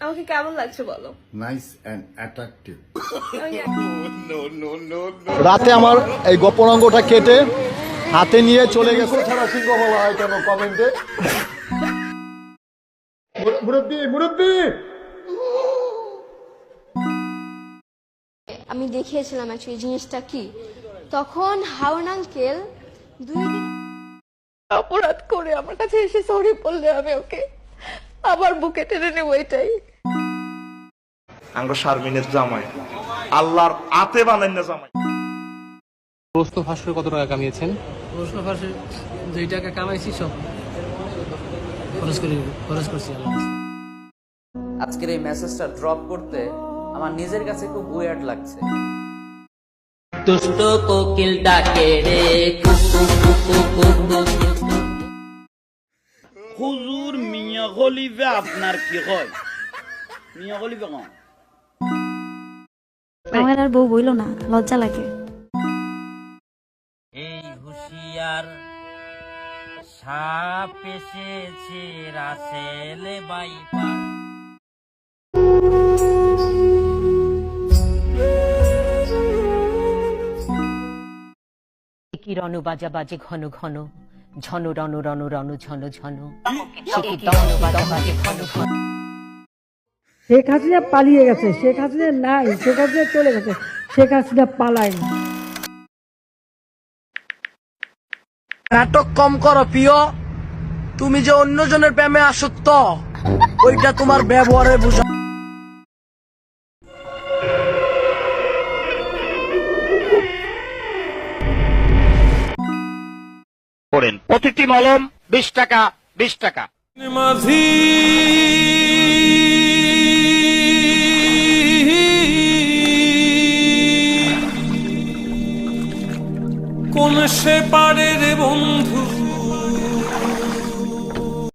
আমাকে কেমন লাগছে বলো? নাইস অ্যান্ড অ্যাট্রাকটিভ রাতে আমার এই গোপন অঙ্গটা কেটে হাতে নিয়ে চলে গেছে। ছাড়া সিংহ বলা হয় কেন কমেন্টে মুরব্বী মুরব্বী আমি দেখিয়েছিলাম অ্যাকচুয়ালি জিনিসটা কি? তখন হাওন আঙ্কেল দুই দিন অপরাধ করে আমার কাছে এসে সরি বললে আমি ওকে। আবার বুকে টেনে নেব এটাই। আঙ্গ শারমিনের জামাই। আল্লাহর আতে বানাই না জামাই। প্রস্ত ভাস্কর কত টাকা কামিয়েছেন? প্রশ্ন ফাঁসে যেই টাকা কামাইছি সব। খরচ করি খরচ করছি আজকের এই মেসেজটা ড্রপ করতে আমার নিজের কাছে খুব উইয়ার্ড লাগছে। দুষ্ট কোকিল ডাকে রে খলিফা আপনার কি হয়? মিয়া খলিফা কম আমার আর বউ বইল না লজ্জা লাগে। এই হুশিয়ার সাপ এসেছে রাসেলে বাইপার। কি রণ বাজা বাজে ঘন ঘন। ঝন রণ রণ রণ ঝন ঝন। শেখ হাসিনা পালিয়ে গেছে শেখ হাসিনা নাই শেখ হাসিনা চলে গেছে শেখ হাসিনা পালায়নি। নাটক কম করো প্রিয়। তুমি যে অন্যজনের প্রেমে আসক্ত ওইটা তোমার ব্যবহারে বুঝা করেন। প্রতিটি মলম বিশ টাকা বিশ টাকা। কোন সে পারে রে বন্ধু?